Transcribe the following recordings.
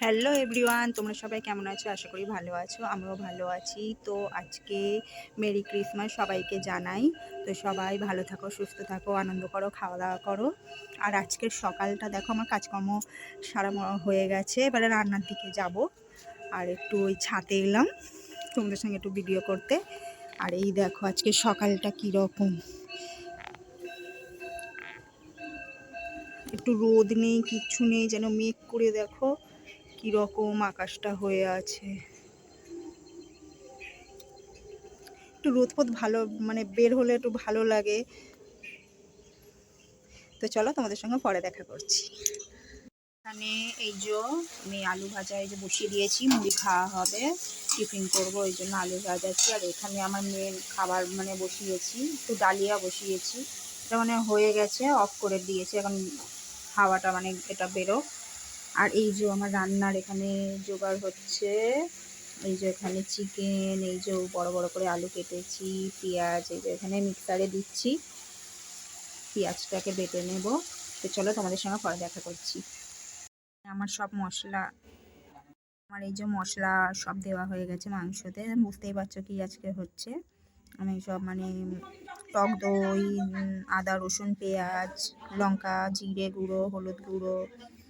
Hello everyone তোমরা সবাই কেমন আছো? আশা করি ভালো আছো। আমরাও ভালো আছি। তো আজকে মেরি ক্রিসমাস সবাইকে জানাই। তো সবাই ভালো থাকো, সুস্থ থাকো, আনন্দ করো, খাওয়া দাওয়া করো। আর আজকের সকালটা দেখো, আমার কাজকর্ম সারা হয়ে গেছে। এবারে রান্নার দিকে যাব। আর একটু ওই ছাতে এলাম তোমাদের সঙ্গে একটু ভিডিও করতে। আর এই দেখো, আজকে সকালটা কীরকম। একটু রোদ নেই, কিচ্ছু নেই, যেন মেঘ করে দেখো। কীরকম আকাশটা হয়ে আছে। একটু রোদ ফোদ ভালো মানে বের হলে একটু ভালো লাগে। তো চলো তোমাদের সঙ্গে পরে দেখা করছি। এখানে এই যে আমি আলু ভাজা এই যে বসিয়ে দিয়েছি, মুড়ি খাওয়া হবে। টিফিন করব, ওই জন্য আলু ভাজাচ্ছি। আর এখানে আমার মেন খাবার মানে বসিয়েছি, একটু ডালিয়া বসিয়েছি। এটা মানে হয়ে গেছে অফ করে দিয়েছি। এখন হাওয়াটা মানে এটা বেরো আর এই যে আমার রান্নার এখানে জোগাড় হচ্ছে, এই যে এখানে চিকেন এই যে বড় বড় করে আলু কেটেছি, পেঁয়াজ, এই যে এখানে মিক্সারে দিচ্ছি। পেঁয়াজটাকে বেটে নেব। তো চলো তোমাদের সঙ্গে পরে দেখা করছি। আমার সব মশলা, আমার এই যে মশলা সব দেওয়া হয়ে গেছে মাংসতে। বুঝতেই পারছ কি আজকে হচ্ছে। আমি সব মানে টক দই আদা, রসুন, পেঁয়াজ, লঙ্কা, জিরে গুঁড়ো, হলুদ গুঁড়ো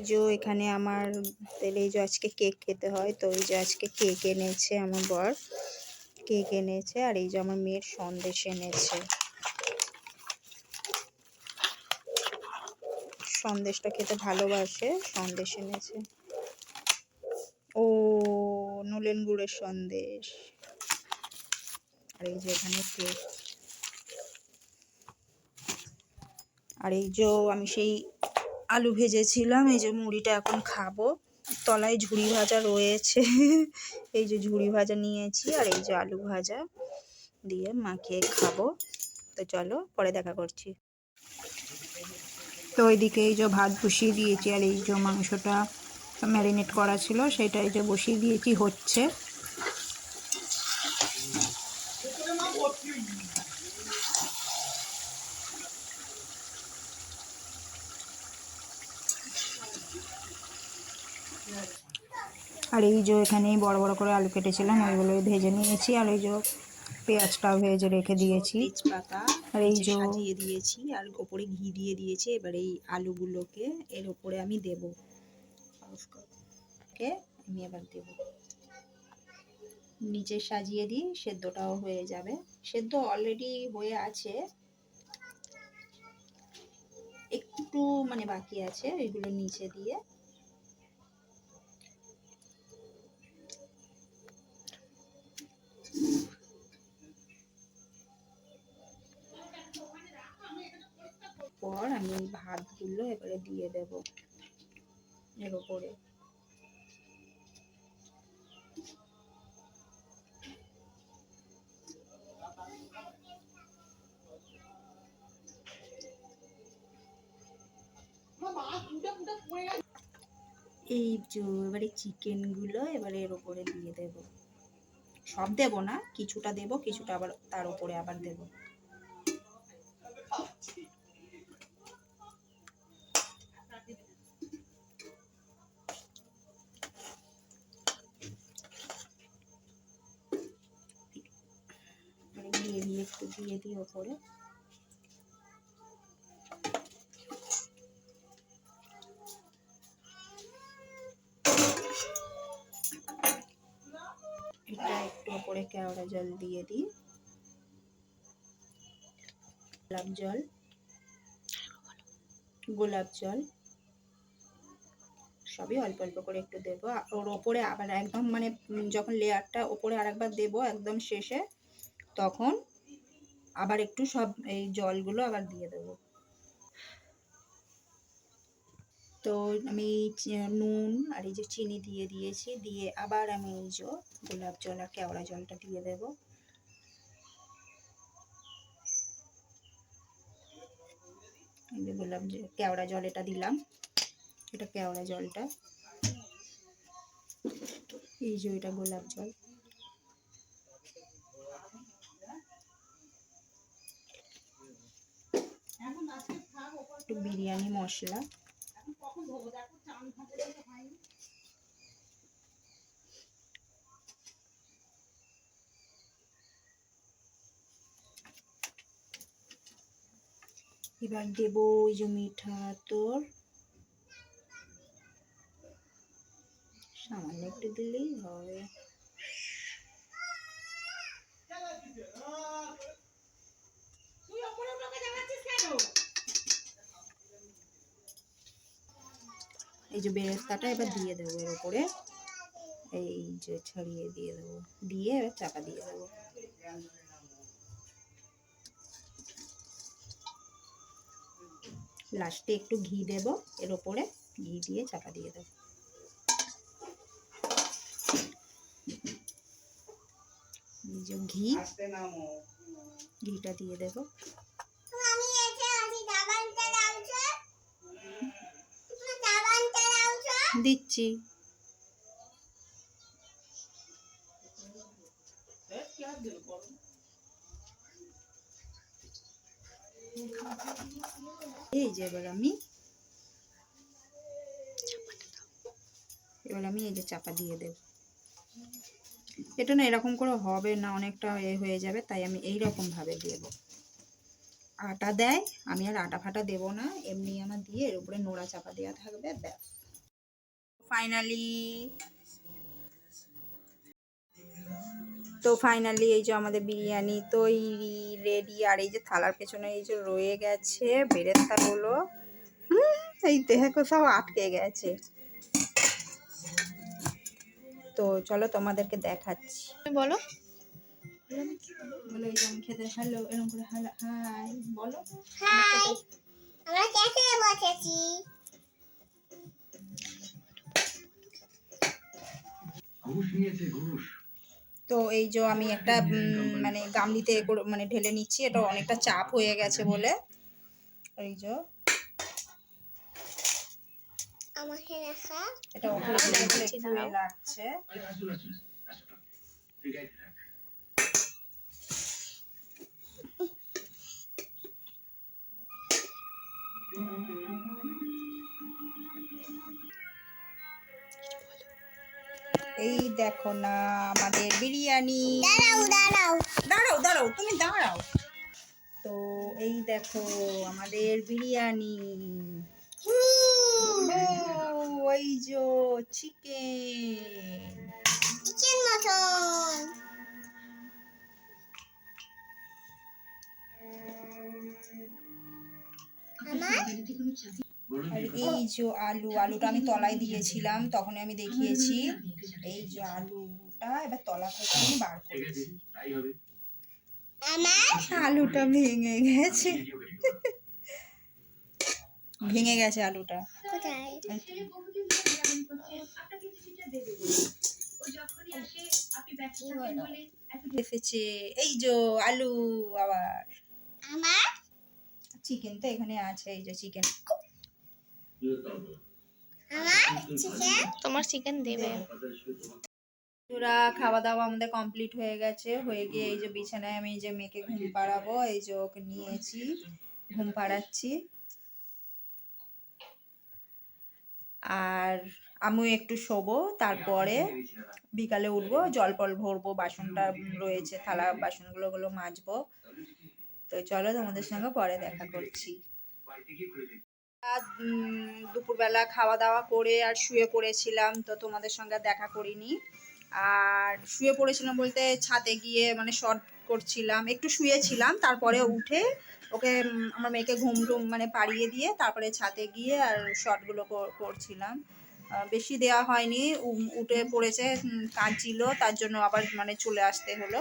যে এখানে আমার তেলে এই যে আজকে কেক খেতে হয়, তো এই যে আজকে কেক এনেছে আমার বর। কেক এনেছে আর এই যে আমার মেয়ের সন্দেশ এনেছে। সন্দেশটা খেতে ভালোবাসে, সন্দেশ এনেছে। ও, নলেন গুড়ের সন্দেশ। আর এই যে এখানে কেক। আর এই যে আমি সেই আলু ভেজেছিলাম, এই যে মুড়িটা এখন খাব। তলায় ঝুড়ি ভাজা রয়েছে, এই যে ঝুড়ি ভাজা নিয়েছি আর এই যে আলু ভাজা দিয়ে মাখিয়ে খাব। তো চলো পরে দেখা করছি। তো ওইদিকে এই যে ভাত বসিয়ে দিয়েছি আর এই যে মাংসটা ম্যারিনেট করা ছিল, সেটা এই যে বসিয়ে দিয়েছি, হচ্ছে। আর এই যে এখানে বড় বড় করে আলু কেটেছিলাম ওইগুলো ভেজে নিয়েছি। আর এই যে পেঁয়াজটাও ভেজে রেখে দিয়েছি। আর এই যে সাজিয়ে দিয়েছি আর ওপরে ঘি দিয়ে দিয়েছি। এবার এই আলুগুলোকে এর ওপরে আমি দেব। কে? আমি এবার দেব। নিচে সাজিয়ে দিই সেদ্ধটাও হয়ে যাবে। সেদ্ধ অলরেডি হয়ে আছে। একটু মানে বাকি আছে এগুলো নিচে দিয়ে। ভাতগুলো এবারে দিয়ে দেব। এর ওপরে এই যে এবারে চিকেনগুলো এবারে এর ওপরে দিয়ে দেব। সব দেব না, কিছুটা দেব, কিছুটা আবার তার উপরে আবার দেব। গ্রেভি একটু দিয়ে দিই ওপরে। এটা একটু ওপরে কেওড়া জল দিয়ে দিই। গোলাপ জল। গোলাপ জল। সবই অল্প অল্প করে একটু দেবো। ওর ওপরে আবার একদম মানে যখন লেয়ারটা ওপরে আরেকবার দেবো একদম শেষে, তখন আবার একটু সব এই জলগুলো আবার দিয়ে দেবো। তো আমি নুন আর এই যে চিনি দিয়ে দিয়েছি, দিয়ে আবার আমি এই যে গোলাপ জল আর কেওড়া জলটা দিয়ে দেব। গোলাপ কেওড়া জল এটা দিলাম, এটা কেওড়া জলটা। এই যে এটা গোলাপ জল। একটু বিরিয়ানি মশলা। এবার দেব ওই যে মিঠা তোর। সামান্য একটু দিলেই হবে এই যে বেরেস্তাটা এবার দিয়ে দেবো এর উপরে এই যে ছড়িয়ে দিয়ে দেবো, দিয়ে এবার চাপা দিয়ে দেবো। লাস্টে একটু ঘি দেব, এর উপরে ঘি দিয়ে চাপা দিয়ে দেবো। ঘি, ঘিটা দিয়ে দেবো। দিচ্ছি। এই যে এবার আমি এবার আমি এই যে চাপা দিয়ে দেব। এটা না এরকম করে হবে না, অনেকটা এ হয়ে যাবে, তাই আমি এই ভাবে দেব। আটা দেয়, আমি আর আটা ফাটা দেবো না, এমনি আমার দিয়ে এর উপরে নোড়া চাপা দেওয়া থাকবে, ব্যাস। ফাইনালি তো ফাইনালি এই যে আমাদের বিরিয়ানি তৈরি রেডি আর এই যে থালার পেছনে এই যে রয়ে গেছে বেরেস্তাগুলো হুম, এই দেখো কোথাও আটকে গেছে। তো চলো তোমাদেরকে দেখাচ্ছি। বলো। বলো এই যে আমি খেতে হ্যালো এরকম করে হ্যালো হাই বলো। হাই আমরা ক্যাফে বসেছি। তো এই যে আমি একটা মানে গামলিতে মানে ঢেলে নিচ্ছি এটা অনেকটা চাপ হয়ে গেছে বলে। এই যে। আমাকে এটা ওপরে ঢেলে দিলে একটু এই দেখো না আমাদের বিরিয়ানি। দাঁড়াও দাঁড়াও। দাঁড়াও দাঁড়াও তুমি দাঁড়াও। তো এই দেখো আমাদের বিরিয়ানি। ওই যে চিকেন। Chicken mutton. আমার? আর এই যে আলু আলুটা আমি তলায় দিয়েছিলাম তখন আমি দেখিয়েছি। এই যে আলুটা এবার তলা থেকে আমি বার করেছি। আমার আলুটা ভেঙে গেছে। ভেঙে গেছে। আলুটা। এই এসেছে। যে আলু আবার চিকেন তো এখানে আছে এই যে চিকেন। তোমার চিকেন দেবে। খাওয়া দাওয়া আমাদের কমপ্লিট হয়ে গেছে। হয়ে গিয়ে এই যে বিছানায় আমি যে মেয়েকে ঘুম পাড়াবো, এই যে ওকে নিয়েছি, ঘুম পাড়াচ্ছি। আর আমিও একটু শোবো, তারপরে বিকালে উঠবো, জল ফল ভরবো, বাসনটা রয়েছে, থালা বাসনগুলো গুলো মাজবো। তো চলো তোমাদের সঙ্গে পরে দেখা করছি। দুপুরবেলা খাওয়া দাওয়া করে আর শুয়ে পড়েছিলাম, তো তোমাদের সঙ্গে দেখা করিনি। আর শুয়ে পড়েছিলাম বলতে ছাদে গিয়ে মানে শর্ট করছিলাম, একটু শুয়েছিলাম, তারপরে উঠে ওকে আমার মেয়েকে ঘুম টুম মানে পাড়িয়ে দিয়ে তারপরে ছাদে গিয়ে আর শর্টগুলো করছিলাম। বেশি দেওয়া হয়নি উঠে পড়েছে কাঁদছিল, তার জন্য আবার মানে চলে আসতে হলো।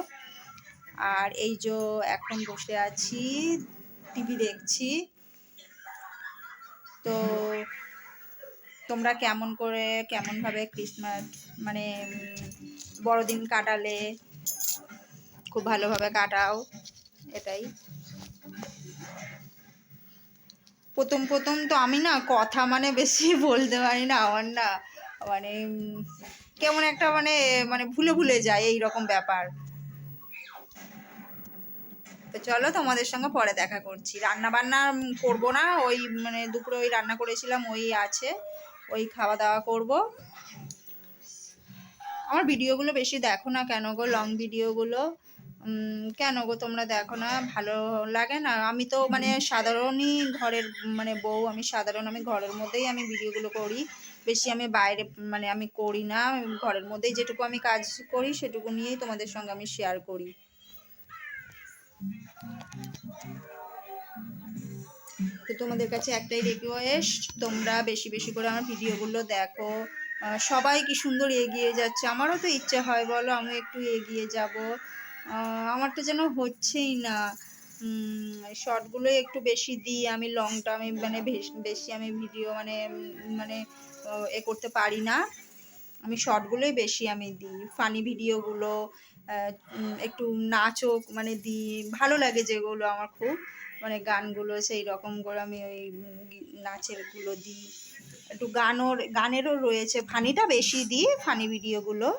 আর এই যে এখন বসে আছি, টিভি দেখছি তো তোমরা কেমন করে কেমনভাবে ক্রিসমাস মানে বড়দিন কাটালে খুব ভালোভাবে কাটাও, এটাই। প্রথম প্রথম তো আমি না কথা মানে বেশি বলতে পারি না, আমার না মানে কেমন একটা মানে মানে ভুলে ভুলে যায় এই রকম ব্যাপার। তো চলো তোমাদের সঙ্গে পরে দেখা করছি। রান্না বান্না করব না, ওই মানে দুপুরে ওই রান্না করেছিলাম, ওই আছে, ওই খাওয়া দাওয়া করব। আমার ভিডিওগুলো বেশি দেখো না কেন গো লং ভিডিওগুলো? কেন গো তোমরা দেখো না? ভালো লাগে না? আমি তো মানে সাধারণই ঘরের মানে বউ, আমি সাধারণ, আমি ঘরের মধ্যেই আমি ভিডিওগুলো করি। বেশি আমি বাইরে মানে আমি করি না, ঘরের মধ্যেই যেটুকু আমি কাজ করি, সেটুকু নিয়েই তোমাদের সঙ্গে আমি শেয়ার করি। তো তোমাদের কাছে একটাই রিকোয়েস্ট তোমরা বেশি বেশি করে আমার ভিডিওগুলো দেখো। সবাই কি সুন্দর এগিয়ে যাচ্ছে? আমারও তো ইচ্ছে হয়, বলো আমি একটু এগিয়ে যাব। আমার তো যেন হচ্ছেই না। শর্টগুলো একটু বেশি দিই, আমি লংটা আমি মানে বেশ- আমি ভিডিও মানে মানে এ করতে পারি না। আমি শর্টগুলোই বেশি আমি দিই ফানি ভিডিওগুলো একটু নাচও মানে দিই ভালো লাগে যেগুলো আমার খুব। মানে গানগুলো সেই রকম করে আমি ওই নাচেরগুলো দিই। একটু গানও গানেরও রয়েছে। ফানিটা বেশি দিই, ফানি ভিডিওগুলো।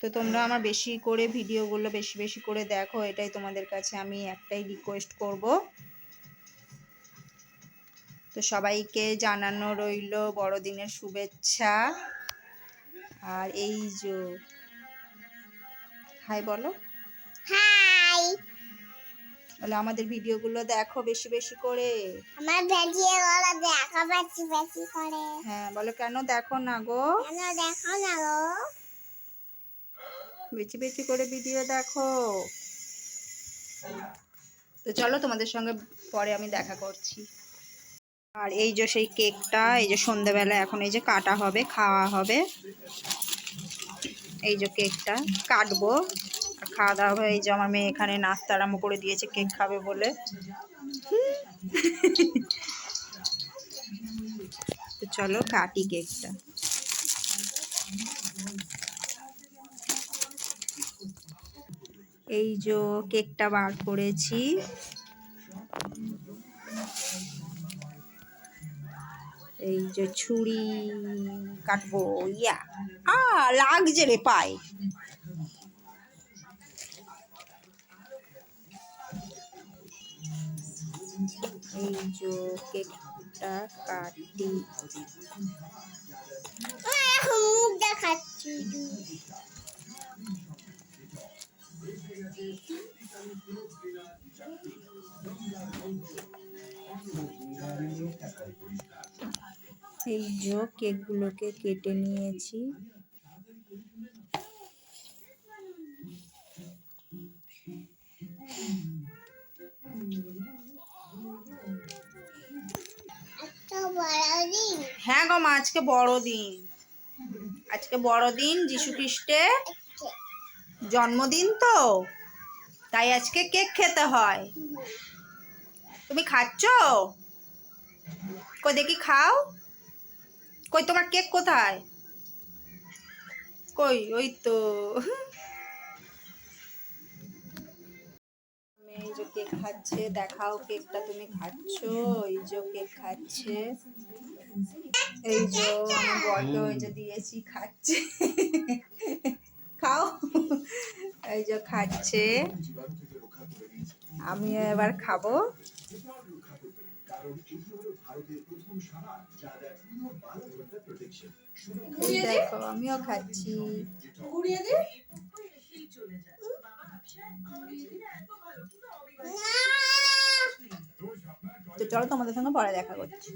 তো তোমরা আমার বেশি করে ভিডিওগুলো বেশি বেশি করে দেখো, এটাই তোমাদের কাছে আমি একটাই রিকোয়েস্ট করব। তো সবাইকে জানানো রইল বড়দিনের শুভেচ্ছা। আর এই যে হাই বলো। হাই। বলে আমাদের ভিডিওগুলো দেখো বেশি বেশি করে। আমার ভেজিয়ে গলা দেখা বেশি বেশি করে। হ্যাঁ বলো কেন দেখো না গো? কেন দেখো না গো? বেশি বেশি করে ভিডিও দেখো। তো চলো তোমাদের সঙ্গে পরে আমি দেখা করছি। আর এই যে সেই কেকটা, এই যে সন্ধেবেলা এখন এই যে কাটা হবে, খাওয়া হবে। এই যে কেকটা কাটবো। আর খাওয়া দাওয়া হবে এই যে আমার মেয়ে এখানে নাস্তা আরম্ভ করে দিয়েছে, কেক খাবে বলে। তো চলো কাটি কেকটা। এই যে কেকটা বার করেছি। এই যে ছুরি কাটবো, ইয়া। আ, লাগছে রে পায়ে। এই যে কেকটা কাটি। মুখ দেখাচ্ছি। এই যে কেকগুলোকে কেটে নিয়েছি। হ্যাঁ গো মা, আজকে বড়দিন। আজকে বড়দিন যিশু খ্রিস্টের জন্মদিন তো, তাই আজকে কেক খেতে হয়। তুমি খাচ্ছ? কই দেখি খাও। কই, তোমার কেক কোথায়? কই, ওই তো। এই যে কেক খাচ্ছে, দেখাও কেকটা তুমি যে কেক খাচ্ছে। এই যে যে দিয়েছি, খাচ্ছে। খাও। এই যে খাচ্ছে। আমি এবার খাব। এই দেখো আমিও খাচ্ছি। তো চলো তোমাদের সঙ্গে পরে দেখা করছি।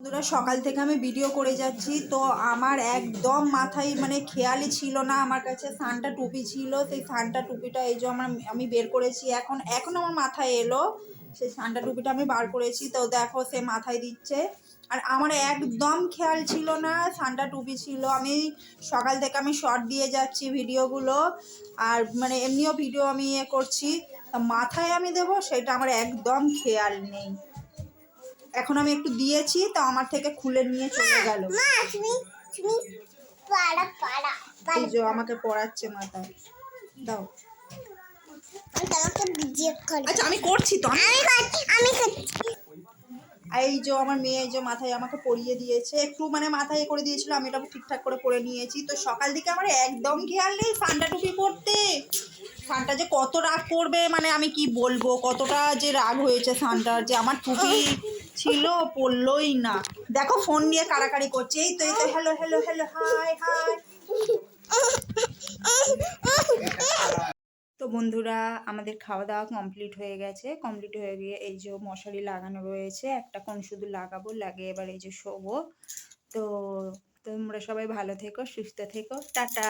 বন্ধুরা সকাল থেকে আমি ভিডিও করে যাচ্ছি তো আমার একদম মাথায় মানে খেয়ালই ছিল না আমার কাছে সানটা টুপি ছিল সেই সানটা টুপিটা এই যে আমার আমি বের করেছি এখন এখন আমার মাথায় এলো সেই সানটা টুপিটা আমি বার করেছি তো দেখো সে মাথায় দিচ্ছে। আর আমার একদম খেয়াল ছিল না সানটা টুপি ছিল। আমি সকাল থেকে আমি শর্ট দিয়ে যাচ্ছি ভিডিওগুলো। আর মানে এমনিও ভিডিও আমি ইয়ে করছি। তা মাথায় আমি দেবো সেটা আমার একদম খেয়াল নেই। এখন আমি একটু দিয়েছি তো আমার থেকে খুলে নিয়ে চলে গেল। আমাকে পড়াচ্ছে মাথায়। দাও আমি তোমাকে ভিডিও করি আচ্ছা আমি করছি তো আমি আমি এই যে আমার মেয়ে যে মাথায় আমাকে পরিয়ে দিয়েছে একটু মানে মাথায় করে দিয়েছিল আমি এটা ঠিকঠাক করে পরে নিয়েছি। তো সকাল দিকে আমার একদম খেয়াল নেই ফান্টা টুপি পরতে ফান্টা যে কত রাগ করবে মানে আমি কি বলব? কতটা যে রাগ হয়েছে সানটার যে আমার টুপি ছিল পরলোই না। দেখো ফোন নিয়ে কাড়াকাড়ি করছে। এই তো এই তো hello hello hello hi hi তো বন্ধুরা, আমাদের খাওয়া দাওয়া কমপ্লিট হয়ে গেছে। কমপ্লিট হয়ে গিয়ে এই যে মশারি লাগানো রয়েছে, একটা কোন শুধু লাগাবো লাগে এবার এই যে শোবো। তো তোমরা সবাই ভালো থেকো, সুস্থ থেকো। টাটা!